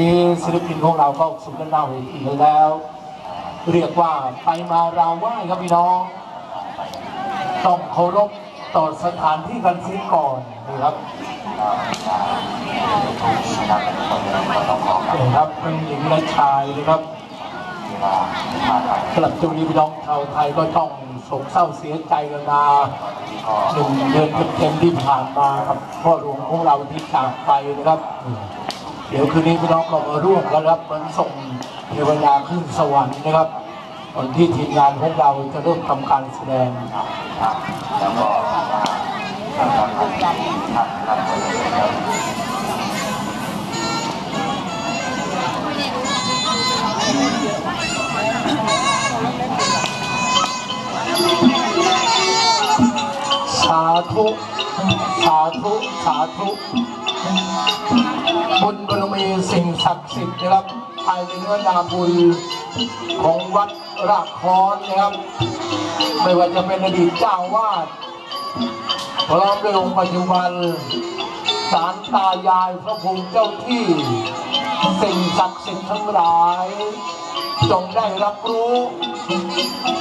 นี้ศิลปินของเราก็สุดหน้าเวทีกแล้ว เรียกว่าไปมาเราไหว้ครับพี่น้องต้องเคารพต่อสถานที่กันเสียก่อนนะครับนี่ครับเป็นหญิงและชายนะครับสำหรับช่วงนี้พี่น้องชาวไทยก็ต้องโศกเศร้าเสียใจกันมาหนึ่งเดือนเต็มๆที่ผ่านมาครับพ่อหลวงของเราที่จากไปนะครับ เดี๋ยวคืนนี้พี่น้องก็มาร่วมกันครับเหมือนส่งเทวดาขึ้นสวรรค์นะครับก่อนที่ทีมงานของเราจะเริ่มทำการแสดงสาธุ สาธุ สาธุบุญบร มีสิ่งศักดิ์สิทธิ์นะครับภายในเนื้อนาบุญของวัดรากคอนนะครับ ไม่ว่าจะเป็นอดีตเจ้าวาดพร้อมด้วยองค์ปัจจุบันสารตายายพระภูมิเจ้าที่ สิ่งศักดิ์สิทธิ์ทั้งหลาย จงได้รับรู้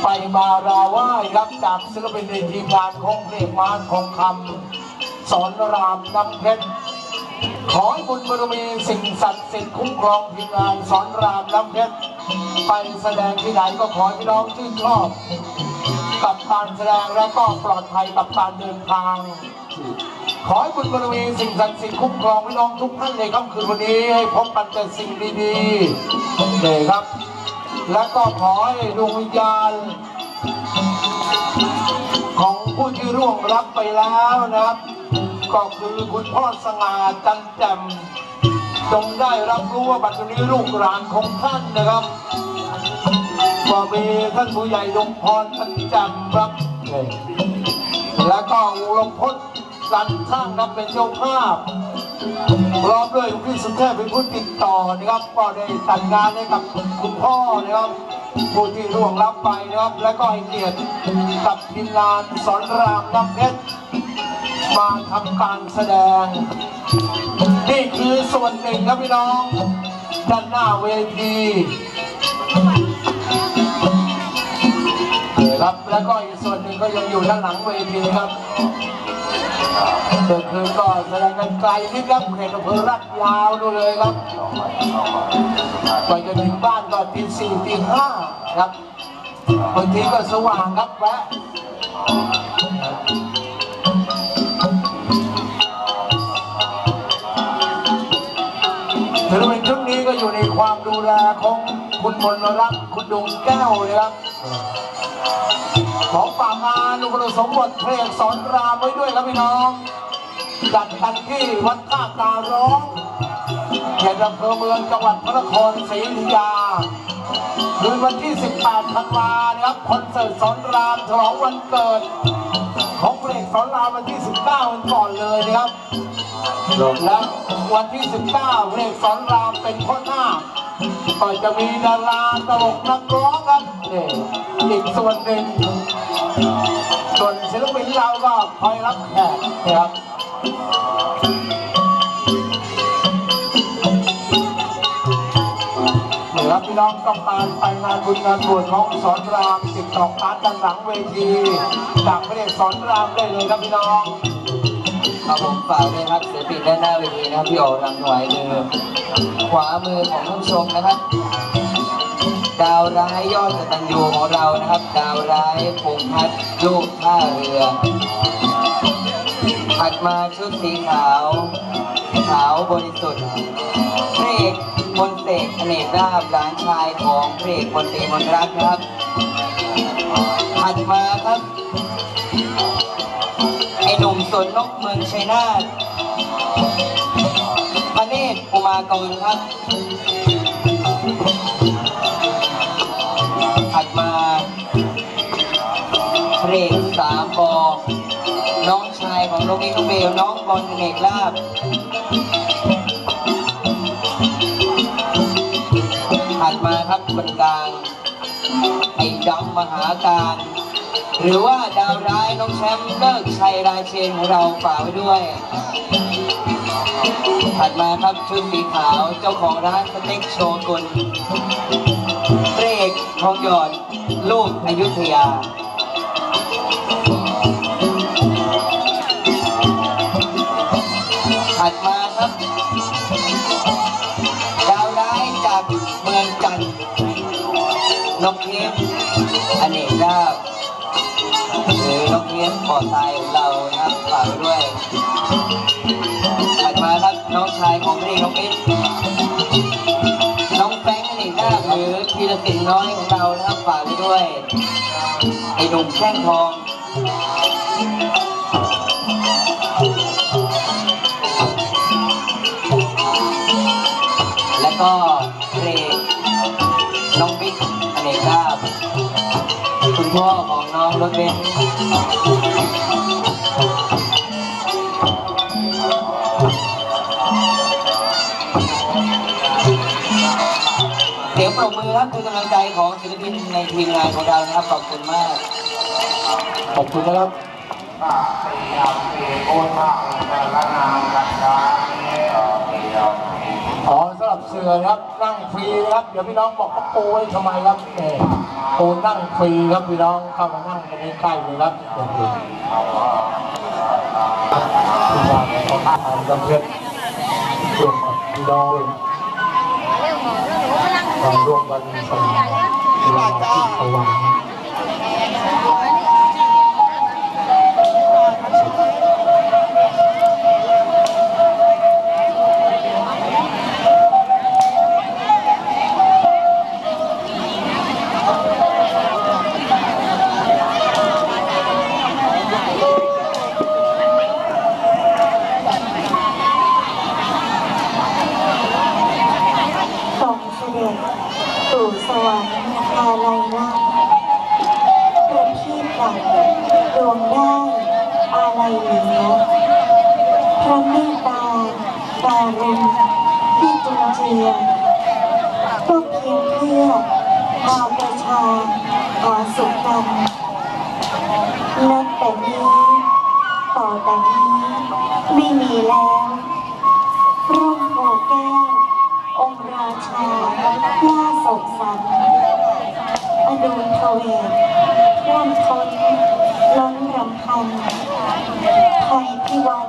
ไปมาราไหว้รับจากศิลปินในทีมงานของเพลงมานทองคำสอนรามน้ำเพชร ขอให้บุญบารมีสิ่งศักดิ์สิทธิ์คุ้มครองทีมงานสอนรามน้ำเพชรไปแสดงที่ไหนก็ขอให้พี่น้องชื่นชอบ กับการแสดงและก็ปลอดภัยกับการเดินทาง ขอให้บุญบารมีสิ่งศักดิ์สิทธิ์คุ้มครองพี่น้องทุกท่านในค่ำคืนวันนี้ให้พบกันแต่สิ่งดีๆนี่ครับ และก็ขอให้ดวงวิญญาณของผู้ที่ร่วงรับไปแล้วนะครับ ก็คือคุณพ่อสง่าจันแจ่มจงได้รับรู้ว่าบัดนี้ลูกหลานของท่านนะครับว่ามีท่านผู้ใหญ่ดงพรจันแจ่มครับนี่แล้วก็อุลมพจน์สันข้างนับเป็นเจ้าภาพพร้อมด้วยคุณพี่สุเทพเป็นผู้ติดต่อนะครับ ก็ได้จัดงานให้กับคุณพ่อนะครับผู้ที่ร่วงรับไปนะครับ และก็ให้เกียรติกับทีมงานสอนรามน้ำเพชร มาทำการแสดง นี่คือส่วนหนึ่งครับพี่น้อง ด้านหน้าเวทีครับแล้วก็อีกส่วนหนึ่งก็ยังอยู่ด้านหลังเวทีครับเมื่อคืนก็แสดงกันไกลนิดครับเขตอำเภอรัดยาวดูเลยครับไปจนถึงบ้านก็ตีสี่ตีห้าครับบางทีก็สว่างครับแวะ ความดูแลของคุณมนรักคุณดวงแก้วนะครับของป่างานอุปสมบทเพลงสอนรามไว้ด้วยครับพี่น้องจัดกันที่วัดท่าตารร้องเขตอำเภอเมืองจังหวัดพระนครศรีอยุธยา คืนวันที่ 18ธันวานะครับคอนเสิร์ตสอนรามฉลองวันเกิด ของเพลงสอนรามวันที่ 19วันก่อนเลยนะครับและวันที่ 19เพลงสอนรามเป็นพ่อหน้าก็จะมีดาราตลกนักร้องครับนี่อีกส่วนหนึ่งส่วนศิลปินเราก็คอยรับแขกนะครับ รับพี่น้องต้องการไปงานบุญงานบวชของสอนรามติดต่อการด้านหลังเวที จากพระเอกสอนรามได้เลยครับพี่น้องครับผมฝากด้วยครับศิลปินด้านหน้าเวทีนะครับพี่โอรำถวายมือขวามือของท่านชมนะครับ ดาวร้ายยอดกตัญญูของเรานะครับ ดาวร้ายพงพัฒน์ลูกท่าเรือถัดมาชุดสีขาว ขาวบริสุทธิ์พระเอก มนต์เสกอเนกราบหลานชายของพระเอกมนตรีมนรักครับถัดมาครับไอหนุ่มสวนนกเมืองชัยนาทพระเนตรอุมากรครับ ถัดมาเพลงสามบอน้องชายของน้องนิกน้องเบลน้องบอลเอกลาบ บันกลางไอ้ดำมหาการ หรือว่าดาวร้ายน้องแชมป์เลิกชัยราเชนของเราฝากไว้ด้วยถัดมาครับชุดสีขาวเจ้าของร้านสเต็กโชกุนเรกทองหยอดลูกอยุธยา นกเทียมอเนกดาวหรือนกเทียมปอดตายเรานะครับฝากด้วยถัดมาครับน้องชายของพระเอกน้องเอ็ดน้องแป้งอเนกดาวหรือธีรศิลป์น้อยของเรานะครับฝากด้วยไอ้หนุ่มแช่งทอง พ่อของน้องรถเบนซ์เสียงปรบมือครับคือกำลังใจของศิลปินในทีมงานของเรานะครับ ขอบคุณมาก ขอบคุณนะครับอ๋ อสำหรับเสือนะครับนั่งฟรีครับเดี๋ยวพี่น้องบอกว่าปูไว้ทำไมครับเออปูนั่งฟรีครับพี่น้องเข้ามานั่งกันใกล้ๆเลยครับโอเคพี่น้องของทางจำเพชรร่วมพี่น้องร่วมกันสนุกที่ตะวัง เสด็จสู่สวรรค์อาลัยลักษณ์ประทีปดับดวงได้อาลัยเหลือพระเมตตาการุณที่จุนเจือก็เพียงเพื่อพาประชาหาสุขกันนับแต่นี้ต่อแต่นี้ไม่มีแล้วร่มโพแก้ว ค์ราชาล่าโศกสันอดูลทเวศร่ำทนล้นรำพันไทยพิวัน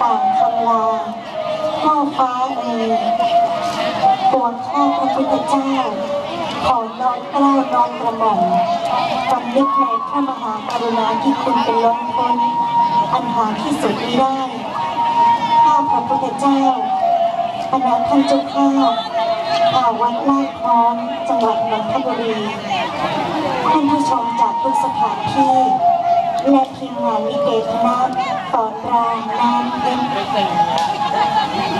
ต่างคำลาพ่อฟ้าเอ่ยปวงข้าพระพุทธเจ้า ขอน้อมกล้าน้อมกระหม่อมสำนึกในพระมหากรุณาธิคุณเป็นล้นพ้นอันหาที่สุดมิได้ข้าพระพุทธเจ้า คณะท่านเจ้าภาพข่าววัดลาดพร้อมจังหวัดนนทบุรีท่านผู้ชมจากทุกสถานที่ และทีมงานลิเกคณะสอนรามน้ำเพชร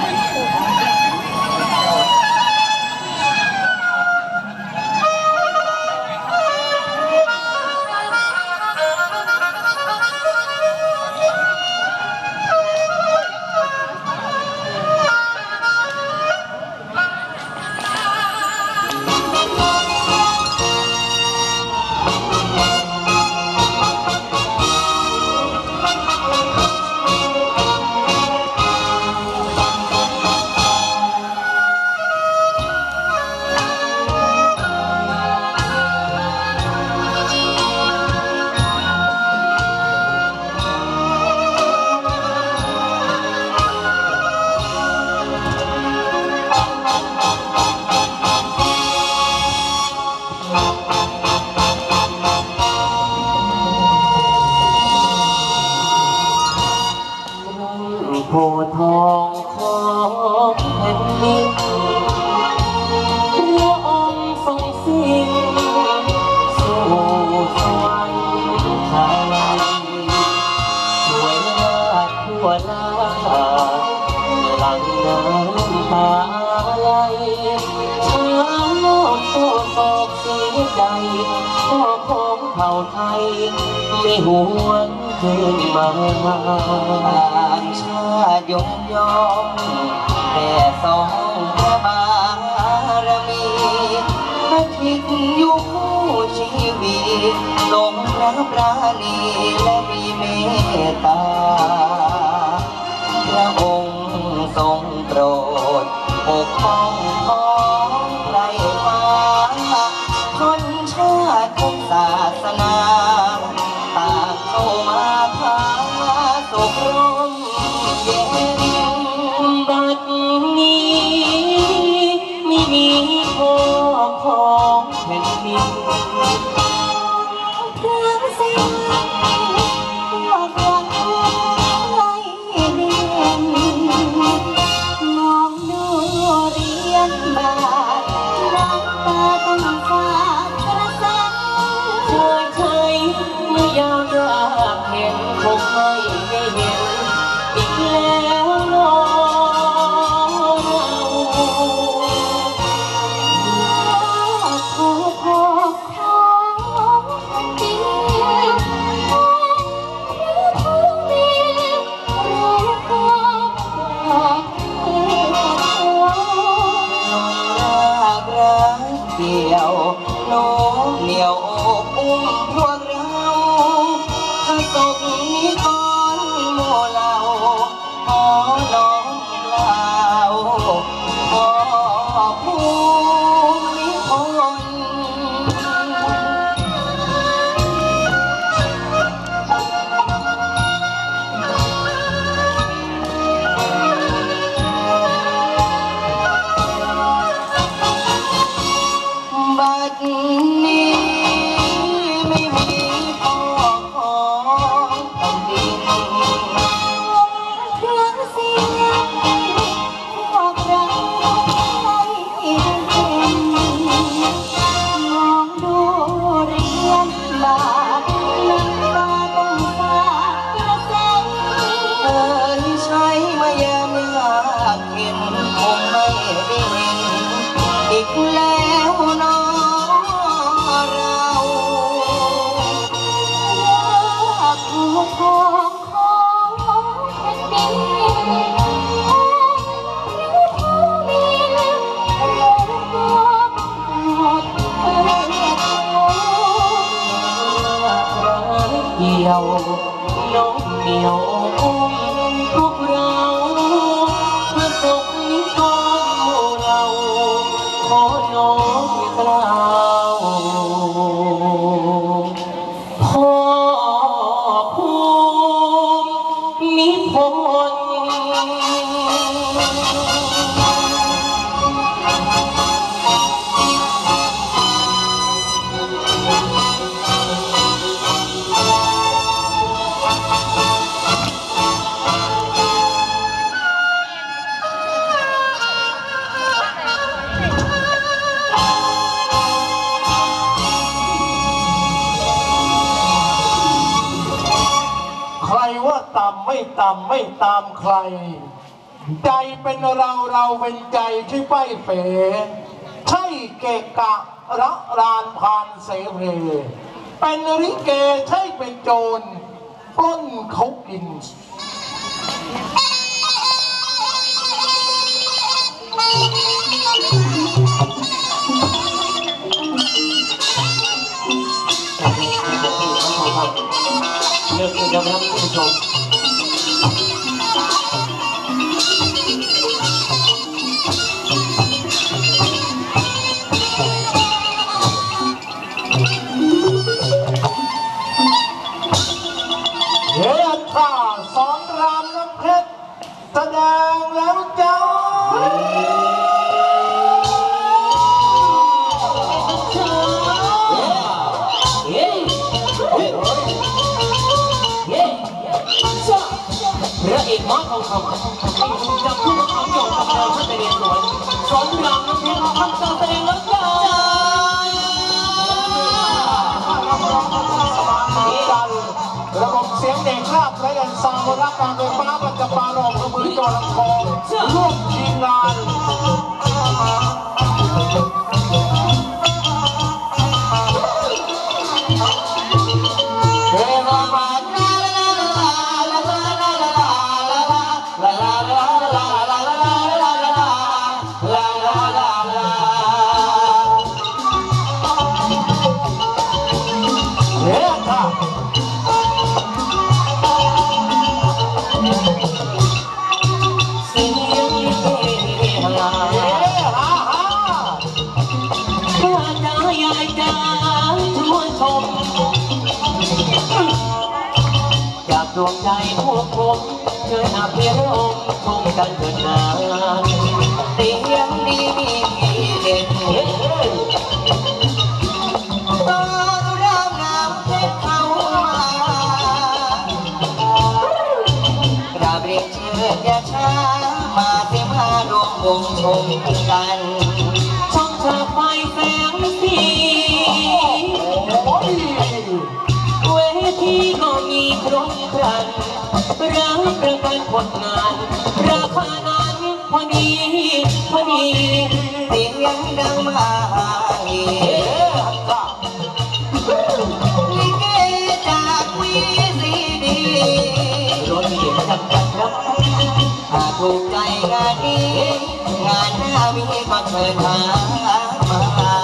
วนาหลังน้ำตาไหลชาวโลกโศกโศกเสียใจพ่อของเผ่าไทย ไม่หวนคืนมาต่างชาติยกย่องแต่สองพระบารมีอาทิตย์อยู่คู่ชีวิตลงระปราณีและมีเมตตา ระองค์ทรงโปรดปกป้อง ห็นคงไม่ได้เห็น เกี่ยวนกเหนียวอุ้มพวกเราเพื่อสุขนิกรหมู่เราขอน้องกล่าว ไม่ต่ำไม่ตามใคร ใจเป็นเราเราเป็นใจที่ไปเป๋ใช่เกะกะระรานพานเสเพเป็นริเกใช่เป็นโจรปล้นเขากินเลือกเลยนะครับท่านผู้ชม ม้าทองคำให้คุณจำผู้บังคับยอมกับเราท่านไปเรียนสวนสอนรามน้ำเพชรทำการแสดงแล้วจ้าระบบเสียงเด็กราบและยันซาวรักการไฟฟ้าปัจจปารองกระมือจอลังคองร่วมทีมงาน ใจพวกผมเชิญอาเพียรองค์ชมกันเถิดนาเสียงดีมีเด่นเฮ้ยตอนรามงามเพชรเข้ามากราบเรียนเชิญยาช้ามาเสียมารวมวงชมกันช่องฉากไฟแส รบครันรับประกันผลงานราคานั้นพอดีพอดีเสียงดังมาเฮลิเกจากวีซีดีรถเดียวจำกัดครับถ้าถูกใจงานนี้งานหน้ามีก็เชิญหามา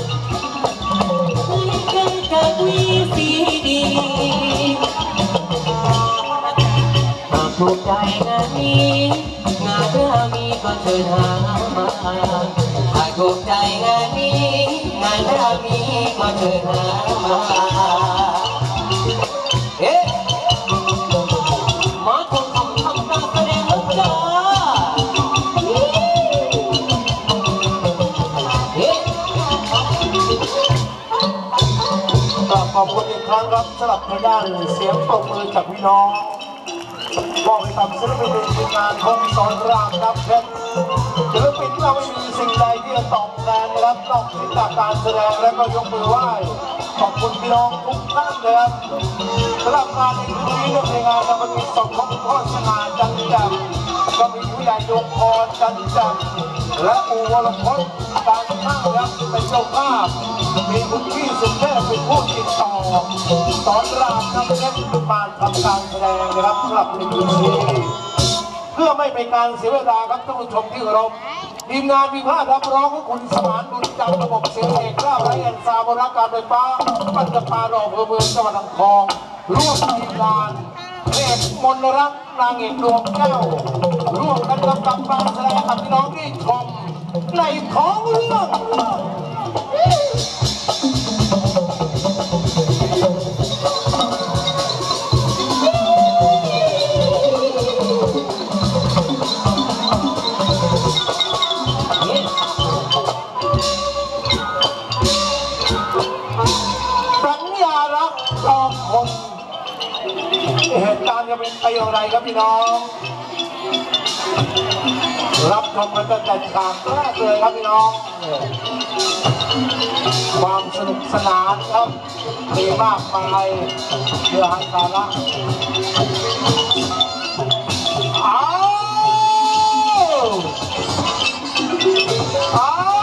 ถูกใจงานนี้งานเรื่องมีก็เชิญหามาถ้าถูกใจงานนี้งานหน้ามีก็เชิญหามาเอ๊ะมาทำทำกาขอบคุณอีกครั้งครับสำหรับทางด้านเสียงปรบมือจากพี่น้อง มอบให้กับศิลปินทีมงานคงสอนรามครับเพชรศิลปินเราไม่มีสิ่งใดที่จะตอบแทนนะครับนอกจากการแสดงและก็ยกมือไหว้ขอบคุณพี่น้องทุกท่านนะครับสำหรับงานในคืนนี้เรื่องในงานเราก็นสมของพ่อสง่าจันแจ่ม ก็มีผู้ใหญ่ดวงพรจันจ่มและอูวรพจน์การข้างครับเป็นเจ้าภาพ มีคุณพี่สุเทพเป็นผู้ติดต่อสอนรามนำเล่นมาทำการแสดงนะครับสำหรับในคืนนี้เพื่อไม่เป็นการเสียเวลาครับท่านผู้ชมที่เคารพทีมงานมีภาพรับร้องของคุณสมานบุญจำระบบเสียงเอกล่าไรแอนซาบรักการไฟฟ้าปัตตปารออเภอเมืองจังหวัดอ่างทองร่วมทีมงานเอกมนรักนางเอกดวงแก้ว ร่วมกันกับการแสดงกับพี่น้องที่ชมในท้องเรื่องสัญญารักจอมคนเหตุการณ์จะเป็นไปอย่างไรครับพี่น้อง รับชมกันตั้งแต่ฉากแรกเลยครับพี่น้อง ความสนุกสนานครับมีมากมายเพื่อให้สาระอ้าวอ้าว